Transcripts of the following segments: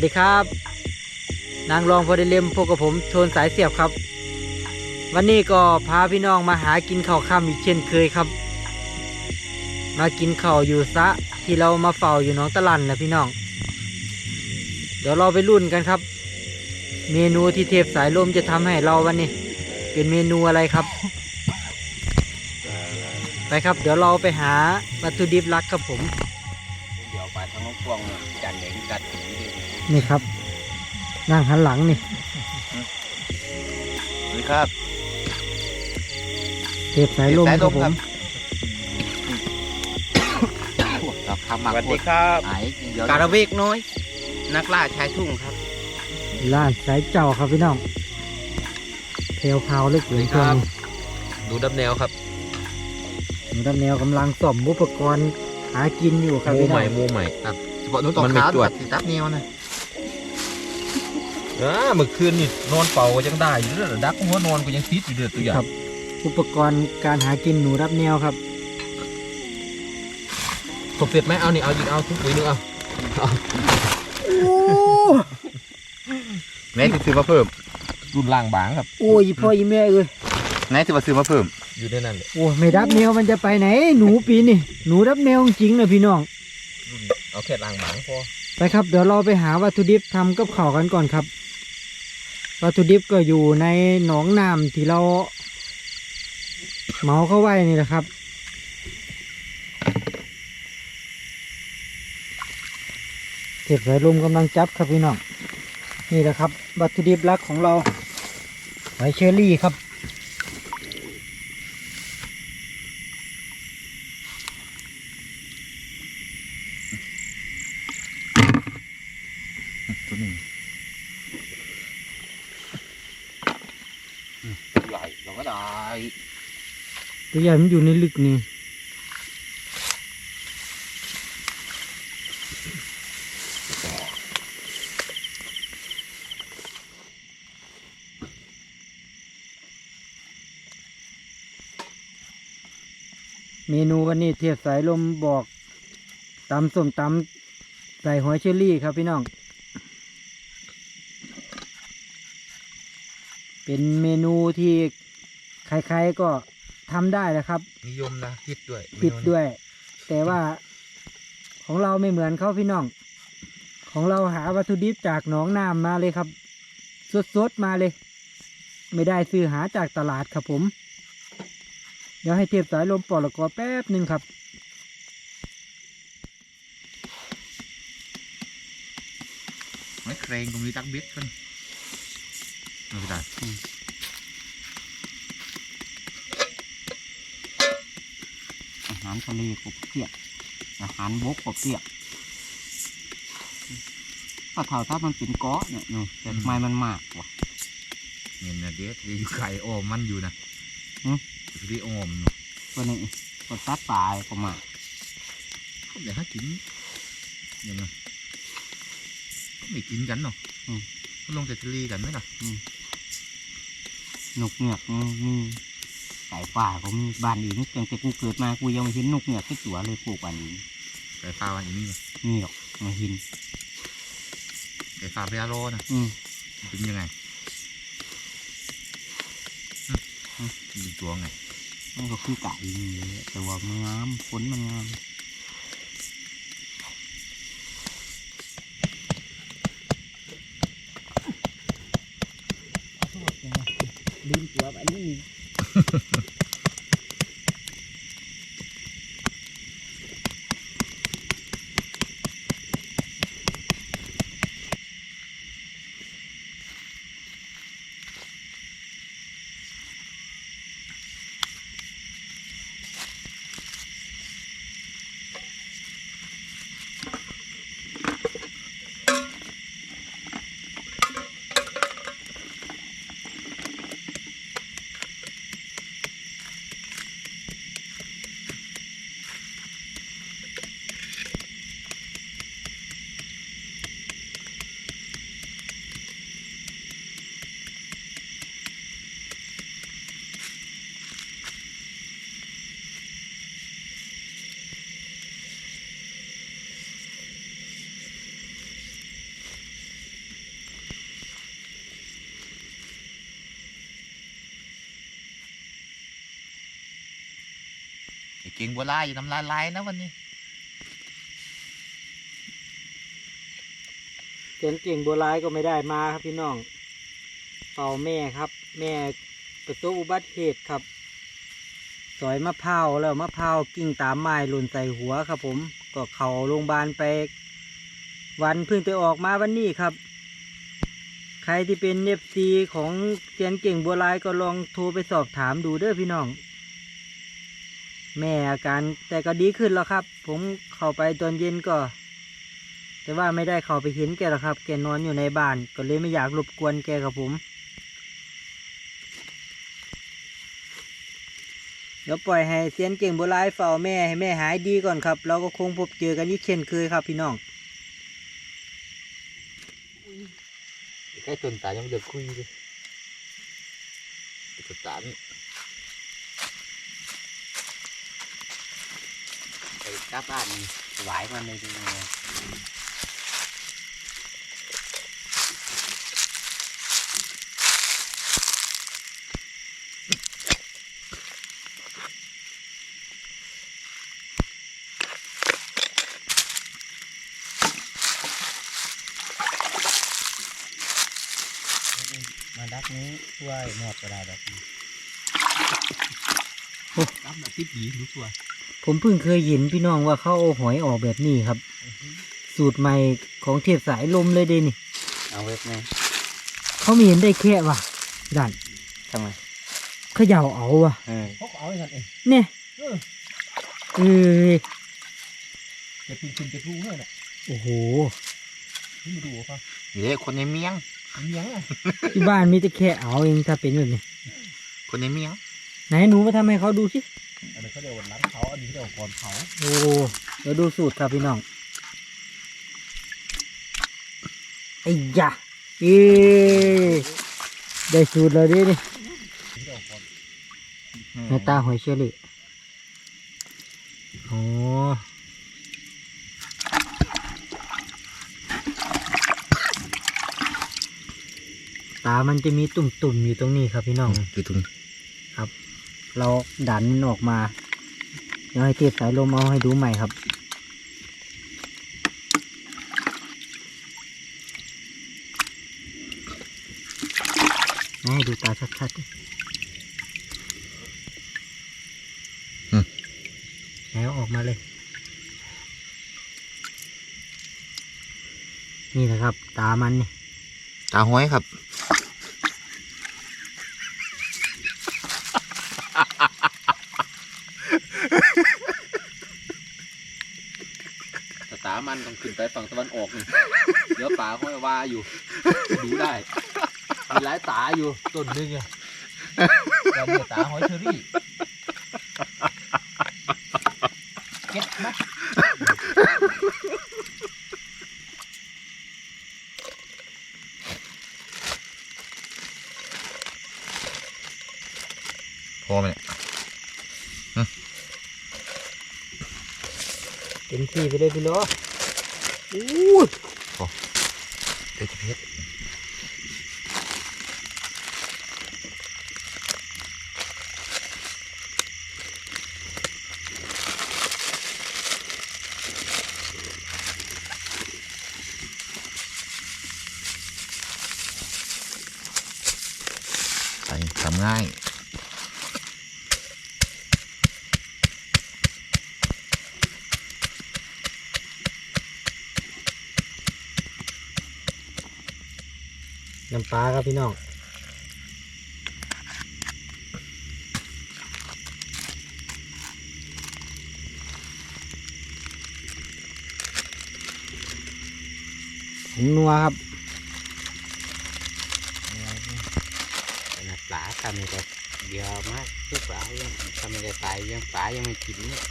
วัสดีครับ นางรองพอดีเลมพบกับผมโชนสายเสียบครับ วันนี้ก็พาพี่น้องมาหากินข้าวค่ำอีกเช่นเคยครับ มากินข้าวอยู่ซะที่เรามาเฝ้าอยู่น้องตะลันนะพี่น้อง เดี๋ยวเราไปรุ่นกันครับ เมนูที่เทพสายลมจะทำให้เราวันนี้ เป็นเมนูอะไรครับ ไปครับ เดี๋ยวเราไปหาวัตถุดิบลักครับผมเดี๋ยวไปทางน้องพวงจันเหน่งกัดถึงดิ นี่ครับ นั่งหันหลังนี่นี่ครับเทพสายลมเทพสายคลรับมผครัมบเราทำหมักสวัสดีครับหายเดี๋ยวการะเวกน้อย นักล่าชายทุ่งครับล้านสายเจ้าครับพี่น้องเพลวพราวเล็กเหลืองทองดูดับแนวครับหนูดำแนวกำลังส่อมอุปกรณ์หากินอยู่ครับมูพี่ใหน้อม่งมูใหม่เฉพาะนู้นต่อมันไม่ขาจวดตัดตัดเนียวนะ อ่าเมื่อคืนนี่นอนเป่าก็ยังได้อยู่เด้อดักหัวนอนก็ยังติดอยู่เด้อตัวอย่างครับ อุปกรณ์การหากินหนูรับแนวครับครบเสร็จไหมเอานี่เอายิงเอาทุกปุ๋ยนึงเอาไหนที่ซื้อมาเพิ่ม รุ่นล่างบางครับ โอ้ยพ่อยี่แม่เอ้ยไหนที่มาซื้อมาเพิ่ม อยู่ในนั้นเลยโอ้ยไม่รับแนวมันจะไปไหน หนูปีนี่หนูรับแนวจริงๆนะพี่น้องรุ่นเอาแค่ล่างบางพอไปครับเดี๋ยวเราไปหาวัตถุดิบทำกับข้าวกันก่อนครับ วัตถุดิบก็อยู่ในหนองน้ำที่เราเหมาเข้าไว้นี่แหละครับ เก็บสายลมกำลังจับครับพี่น้อง นี่แหละครับ วัตถุดิบหลักของเราหอยเชอรี่ครับ ตัวหนึ่งใหาก็ได้ตัวใหญ่มันอยู่ในลึกนี่เมนูวันนี้เทียบสายลมบอกตำส้มตำใส่หอยเชอรี่ครับพี่น้อง เป็นเมนูที่ ใครๆก็ทำได้นะครับ นิยมนะฮิตด้วยผิดด้วย แต่ว่าของเราไม่เหมือนเขาพี่น้อง ของเราหาวัตถุดิบจากหนองน้ำมาเลยครับ สดๆมาเลย ไม่ได้ซื้อหาจากตลาดครับผม เดี๋ยวให้เทียบสายลมปอละกอแป๊บหนึ่งครับ ไม่เครงตรงนี้ตักเบ็ดกันไม่เป็นไราหารทะเลกบเปียกอาหารบกกบเปียกถ้าเท่าถ้ามันเป็นเกาะเนี่ยเนาะแต่ทำไมมันมากวะเห็นนะเด็ดอยู่ไข่ออมมันอยู่นะหืมที่ออมเนาะตัวนี้ตัวตัดปลายก็มากเขาอยากให้กินยังไงก็ไม่กินกันเนาะก็ลงแต่ทะเลกันไหมล่ะนกเหงือกมี สายป่าก็มีบ้านอื่นตั้งแต่กูเกิดมากูยังไม่เห็นนกเหงือกที่ตัวเลยปลูกบ้านอื่นไก่ฟ้าวันนี้ไงมีหรอกไม่เห็นไก่ฟ้าพยาโลนะอืมมันเป็นยังไงอืมอืมมีตัวไงมันก็คือไก่นี่แหละแต่ว่ามันงามผลมันงามลืมตัวอัน นี้ก่งบัวลายอยู่น้ำลายลายนะวันนี้ เก่งเก่งบัวลายก็ไม่ได้มาครับพี่น้องเป่าแม่ครับ แม่ประสบอุบัติเหตุครับสอยมะพร้าวแล้วมะพร้าวกิ่งตามไม้หล่นใส่หัวครับ ผมก็เข้าโรงพยาบาลไป วันเพิ่งจะออกมาวันนี้ครับ ใครที่เป็นเอฟซีของเซียนเก่งบัวลายก็ลองโทรไปสอบถามดูเด้อพี่น้อง แม่อาการแต่ก็ดีขึ้นแล้วครับ ผมเข้าไปตอนเย็นก็ แต่ว่าไม่ได้เข้าไปเห็นแกหรอกครับ แกนอนอยู่ในบ้าน ก็เลยไม่อยากรบกวนแกครับผม เดี๋ยวปล่อยให้เซียนเก่งโบราณเฝ้าแม่ให้แม่หายดีก่อนครับ เราก็คงพบเจอกันอีกเช่นเคยครับพี่น้องใกล้จนตายังไม่เดือดคุยเลยจนตานี่ ไป กลับบ้านไหวมันเลยดีเลยมาดักนี้ช่วยหมดก็ได้แบบนี้รับแบบติดดีรู้ตัว ผมเพิ่งเคยเห็นพี่น้องว่าเขาเอาหอยออกแบบนี้ครับ สูตรใหม่ของเทพสายลมเลยเดนี่ เอาเว็บไหมเขาไม่เห็นได้แค่ว่ะดันทำไมเขย่าเอาว่ะ เออเขาก็เอาอย่างนั้นเองเนี่ยเออเออจะพิมพ์คุณจะรู้เนี่ยน่ะโอ้โหนี่มาดูป่ะนี่เลยคนในเมียง เมียงอะที่บ้านมีแต่แค่เอาเองถ้าเป็นแบบนี้คนในเมียงไหนหนูมาทำให้เขาดูสิ อันนี้เขาเรียกว่าหลังเขาอันนี้เขาเรียกว่าก่อนเขาโอ้เดี๋ยวดูสูตรครับพี่น้องไอ้ยะเอ้ได้สูตรแล้วดินี่เขาเรียกว่าก่อนหน้าตาหอยเชอรี่โอ้ตามันจะมีตุ่มๆอยู่ตรงนี้ครับพี่น้อง คือทุน เราดันมันออกมาเดี๋ยวให้เทปสายลมเอาให้ดูใหม่ครับ ให้ดูตาชัดๆดิแล้วออกมาเลย นี่นะครับ ตามันนี่ ตาห้อยครับ แต่ตา มันต้องขึ้นไปฝั่งตะวันออกนี่เดี๋ยวป่าห้อยว่าอยู่ดูได้มีหลายตาอยู่ต้นหนึงอะแต่เนี่ยตาหอยเชอรี่เก็ตไหมพอไหมเนี่ยเต็มที่ไปเลยพี่โล อู้ยเดี๋ยวจะเพชรใส่ทำง่าย น้ำ ปลาครับพี่น้องผงนัวครับนาปลาทำนี่ก็เดียวมากเพื่อปลายังทำไม่ได้ตายยังปลายังไม่กินเนี่ย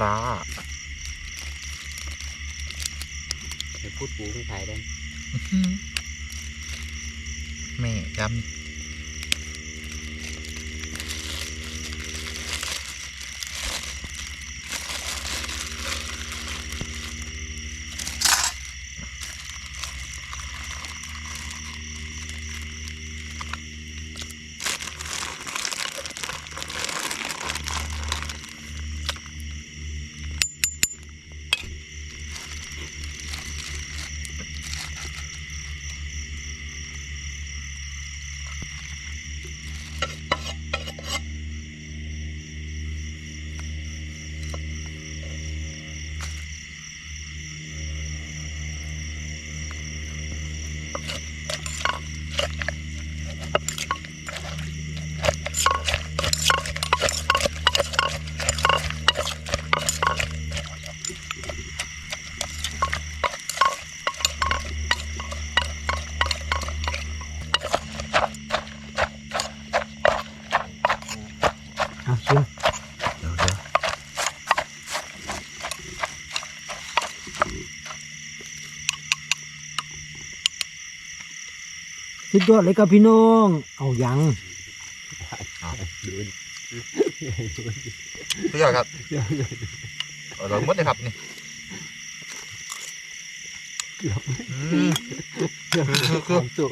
ปลาเดี๋ยวพูดปูไม่ถ่ายได้แม่จำ ยอดเลยครับพี่น้อง เอายังสุดยอดครับอร่อยหมดเลยครับนี่อืมคือบคือสุด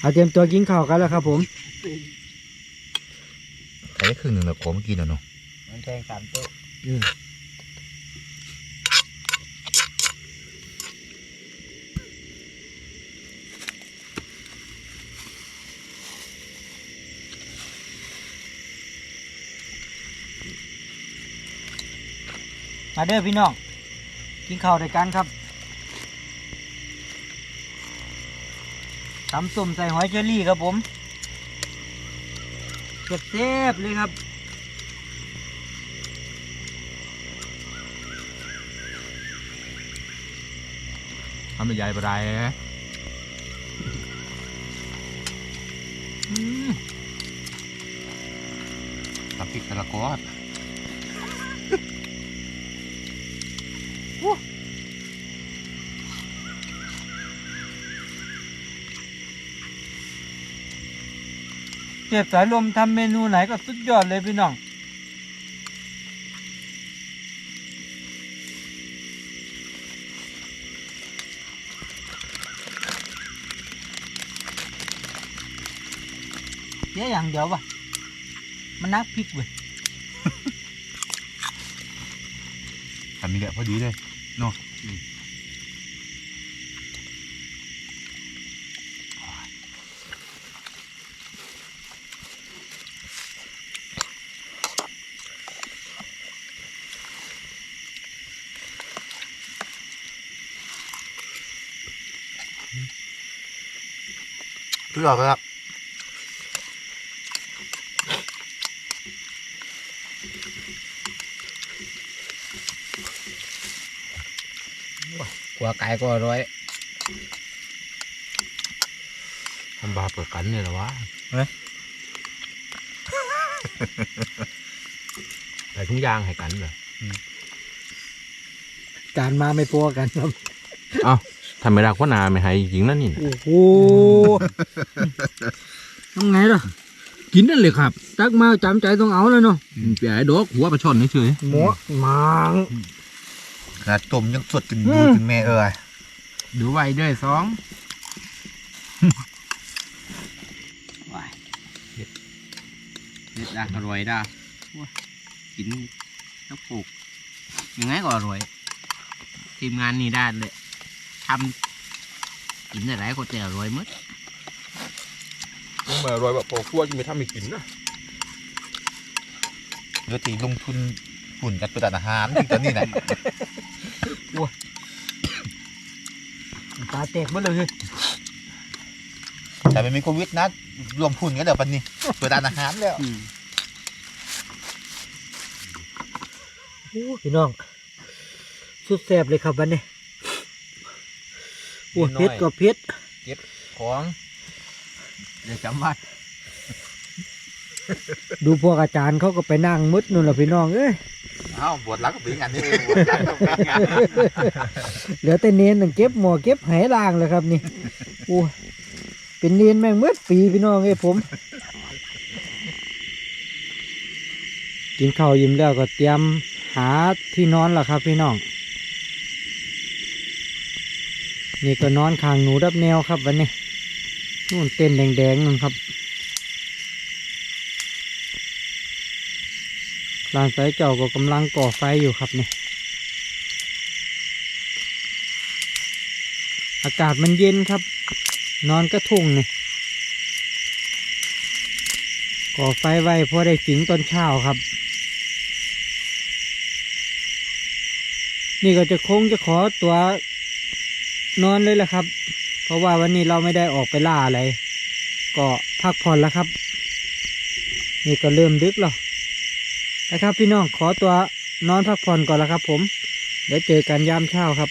เอาเตรียมตัวกินข้าวกันแล้วครับผมใครได้ครึ่งหนึ่งแล้วขอเมื่อกี้นะเนาะมันแทงสามโต๊ะ มาเด้อพี่น้อง กินข้าวด้วยกันครับตำส้มใส่หอยเชอรี่ครับผมเจ็บๆเลยครับทำเป็นใหญ่ปลายอืมทำพริกกระกอด เจ็บสายลมทำเมนูไหนก็สุดยอดเลยพี่น้องเสียอย่างเดียววะมันนักพริกเว้ยทำมีแหละพอดีเลยเนาะ ยอดครับกว่าไก่ก็อร่อยทำบาเปิดกันเนี่ยเหรอวะใส่ถุงยางให้กันเหรอการมาไม่พอกันครับ ทำไม่รักว่านาไม่ให้จริงนั่นนี่โอ้โหทำไงล่ะกินนั่นเลยครับ ตักมาจำใจต้องเอาเลยเนาะเปียดอกหัวปลาช่อนเฉยหมอหมางขนาดต้มยังสดจนดูจนแม่เอ้ยๆดูไว้ด้วยสองว้ายเด็ดเด็ดดาอร่อยดาว้ากินน้ำปลูกยังไงก็อร่อย ทีมงานนี่ได้เลย ทำกินอะไรก็จะอร่อยหมดมาอร่อยแบบพอคั่วจะไม่ทำไม่กินนะปกติลงทุนฝุ่นกันเป็นอาหารถึงตอนนี้นะตาแตกหมดเลยเฮ้ยแต่ไม่มีโควิดนะ รวมพุ่นกันเดี๋ยวปันนี้เปิดร้านอาหารแล้วอืมโอ้พี่น้อง สุดแสบเลยครับวันนี้ โอ้เผ็ดก็เผ็ดของเดี๋ยวจำไว้ดูพวกอาจารย์เขาก็ไปนั่งมุดนู่นแหละพี่น้องเอ้ยอ้าวบวชรักกับปีงานนี้เหลือแต่เนียนตั้งเก็บหมอเก็บไหล่างเลยครับนี่โอ้เป็นเนียนแม่งเมื่อปีพี่น้องเอ้ยผม กินข้าวยิ้มแล้วก็เตรียมหาที่นอนแล้วครับพี่น้อง นี่ก็นอนข้างหนูดับแนวครับวันนี้นู่นเต้นแดงๆนู่นครับลานสายเจ้าก็กำลังก่อไฟอยู่ครับนี่อากาศมันเย็นครับ นอนกระทุ่งนี่ก่อไฟไว้เพราะได้จิงตอนเช้าครับ นี่ก็จะคงจะขอตัว นอนเลยแหละครับ เพราะว่าวันนี้เราไม่ได้ออกไปล่าอะไร ก็พักผ่อนแล้วครับ นี่ก็เริ่มดึกแล้วนะครับพี่น้องขอตัวนอนพักผ่อนก่อนแล้วครับ ผม เดี๋ยวเจอกันยามเช้าครับ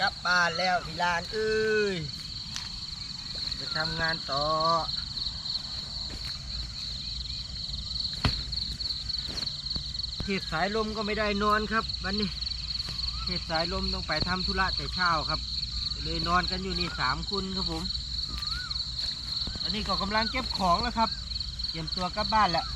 กลับบ้านแล้วพี่ลานเอ้ยไปทำงานต่อเทศสายลมก็ไม่ได้นอนครับ วันนี้เทศสายลมต้องไปทำธุระแต่เช้าครับเลยนอนกันอยู่นี่สามคนครับผม อันนี้ก็กำลังเก็บของแล้วครับ เตรียมตัวกลับบ้านแล้ว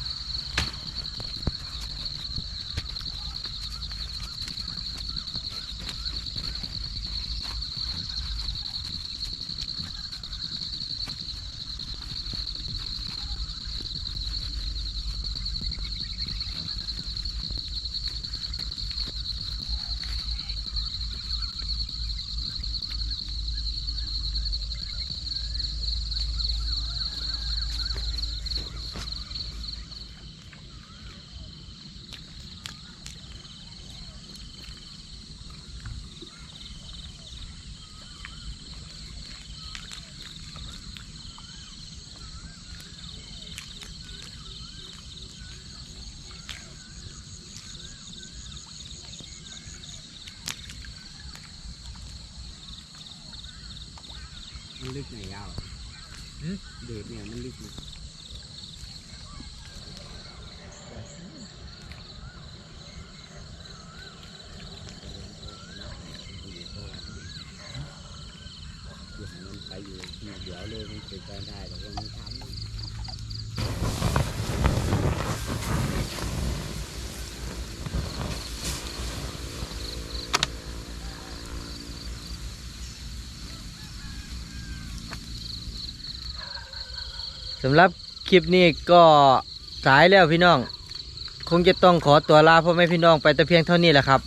มัน ลึกไหนยาวเด็ดเนี่ยมันลึกนะเดี๋ยวมันไปอยู่เดี๋ยวเลยมันเป็นไปได้แต่ว่ามันทำ สำหรับคลิปนี้ก็สายแล้วพี่น้อง คงจะต้องขอตัวลาพ่อแม่พี่น้องไปแต่เพียงเท่านี้แหละครับ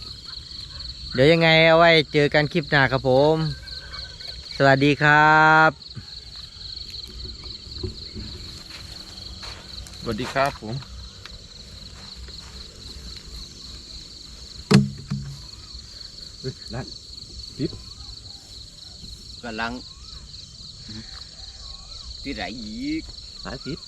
เดี๋ยวยังไงเอาไว้เจอกันคลิปหน้าครับผม สวัสดีครับสวัสดีครับผมนั่นกำลังที่ไหนอีก สายสิษ